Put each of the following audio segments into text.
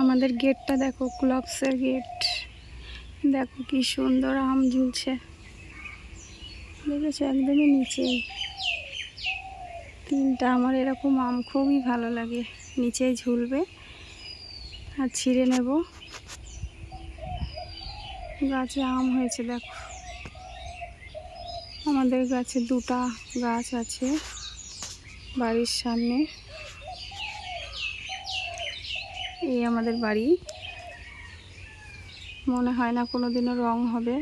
আমাদের গেটটা দেখো ক্লবসের গেট। দেখো কি সুন্দর আম ঝুলছে। দেখেছ? একদমই নিচেই তিনটা আমার এরকম আম খুবই ভালো লাগে। নিচেই ঝুলবে। আর ছিঁড়ে নেব। গাছে আম হয়েছে, দেখো। আমাদের গাছে দুটা গাছ আছে বাড়ির সামনে। এই আমাদের বাড়ি। মনে হয় না কোনো দিনও রং হবে।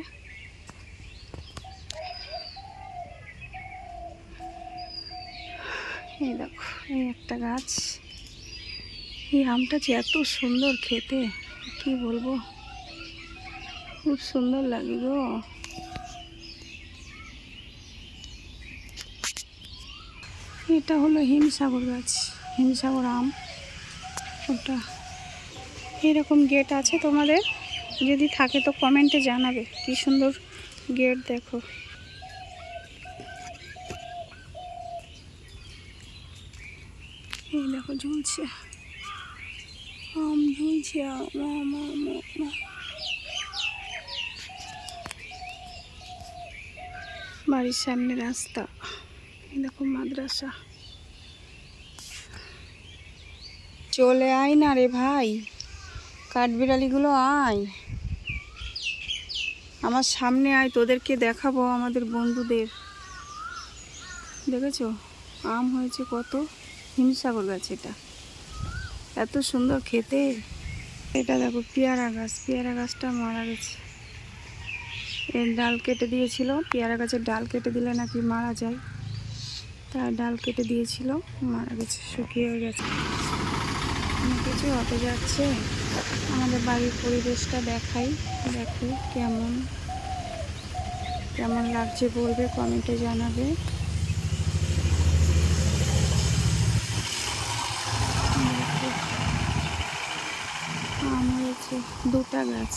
এই দেখো, এই একটা গাছ। এই আমটা যে এত সুন্দর খেতে, কি বলব? খুব সুন্দর লাগে গো। এটা হলো হিমসাগর গাছ, হিমসাগর আম। ওটা এরকম গেট আছে তোমাদের? যদি থাকে তো কমেন্টে জানাবে, কি সুন্দর গেট দেখো। এই দেখো ঝুলছে। আম ঝুলছে। বাড়ির সামনে রাস্তা, এই দেখো মাদ্রাসা। চলে আয় না রে ভাই। কাঠবিড়ালিগুলো আয়। আমার সামনে আয়, তোদেরকে দেখাবো আমাদের বন্ধুদের। দেখেছ? আম হয়েছে কত? হিমসাগর গাছ এটা। এত সুন্দর খেতে। এটা দেখো, পেয়ারা গাছ। পেয়ারা গাছটা মারা গেছে। এর ডাল কেটে দিয়েছিল। পেয়ারা গাছের ডাল কেটে দিলে নাকি মারা যায়। তার ডাল কেটে দিয়েছিল, মারা গেছে শুকিয়ে গেছে। কিছু হতে যাচ্ছে। আমাদের বাড়ির পরিবেশটা দেখাই, দেখো কেমন কেমন লাগছে বলবে কমেন্টে জানাবে। আম হয়েছে, দুটা গাছ।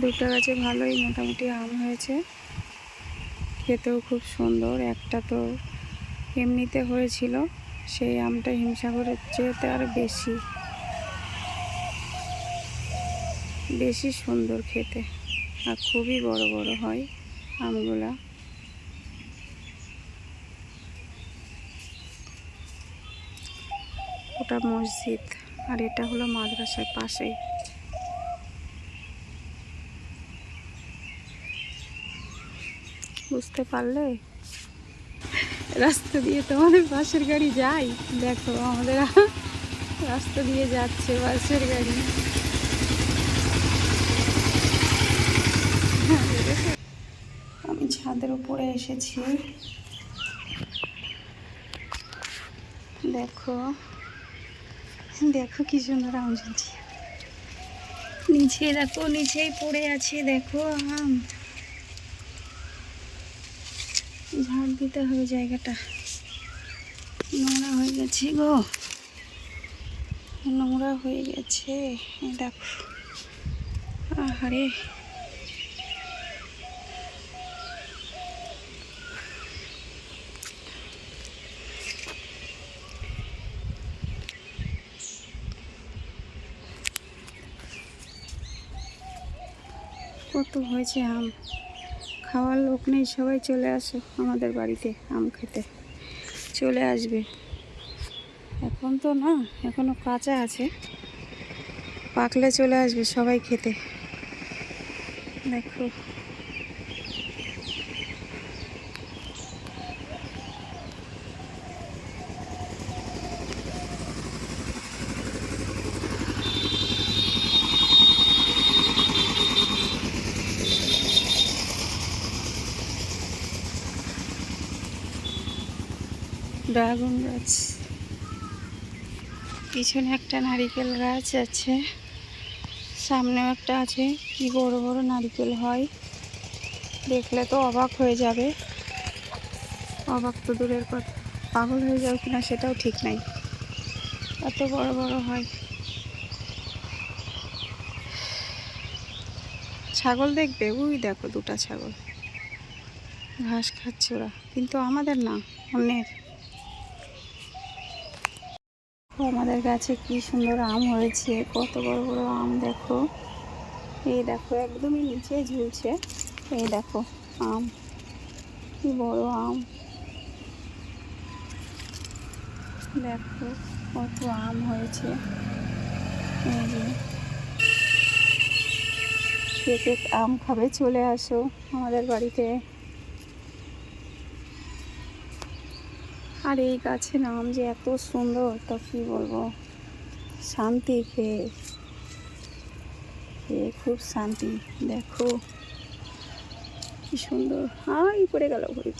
দুটা গাছে ভালোই মোটামুটি আম হয়েছে। খেতেও খুব সুন্দর, একটা তো এমনিতে হয়েছিল। সেই আমটা হিমসাগরের চেয়েতে আরও বেশি। বেশি সুন্দর খেতে আর খুবই বড় বড় হয় আমগুলা। ওটা মসজিদ আর এটা হলো মাদ্রাসার পাশেই। বুঝতে পারলে? রাস্তা দিয়ে তোমাদের বাসের গাড়ি যাই দেখো, আমাদের রাস্তা দিয়ে যাচ্ছে বাসের গাড়ি। আমি ছাদের উপরে এসেছি। দেখো দেখো কি সুন্দর আম নিচে দেখো, নিচেই পড়ে আছে, দেখো আম। ঝাড় দিতে হবে জায়গাটা। নোংরা হয়ে গেছে গো। নোংরা হয়ে গেছে দেখো। আহারে। কত হয়েছে আম? খাওয়ার লোক নেই, সবাই চলে আসো আমাদের বাড়িতে আম খেতে। চলে আসবে। এখন তো না, এখনও কাঁচা আছে। পাকলে চলে আসবে সবাই খেতে। দেখো। ড্রাগন গাছ। পিছনে একটা নারিকেল গাছ আছে। সামনেও একটা আছে। কি বড় বড় নারিকেল হয়। দেখলে তো অবাক হয়ে যাবে। অবাক তো দূরের কথা। পাগল হয়ে যাবে কিনা সেটাও ঠিক নাই। এত বড় বড় হয়। ছাগল দেখবে? ওই দেখো দুটা ছাগল। ঘাস খাচ্ছে ওরা। কিন্তু আমাদের না, অন্যের। আমাদের গাছে কি সুন্দর আম হয়েছে, কত বড় বড় আম দেখো। এই দেখো, একদমই নিচে ঝুলছে। এই দেখো, আম, কি বড় আম। দেখো, কত আম হয়েছে। এই কে আম খাবে, চলে আসো আমাদের বাড়িতে। আর এই গাছের নাম যে এত সুন্দর, তা কি বলব? শান্তি খেয়ে খেয়ে খুব শান্তি, দেখো। কি সুন্দর। হাই, পড়ে গেল ঘুরে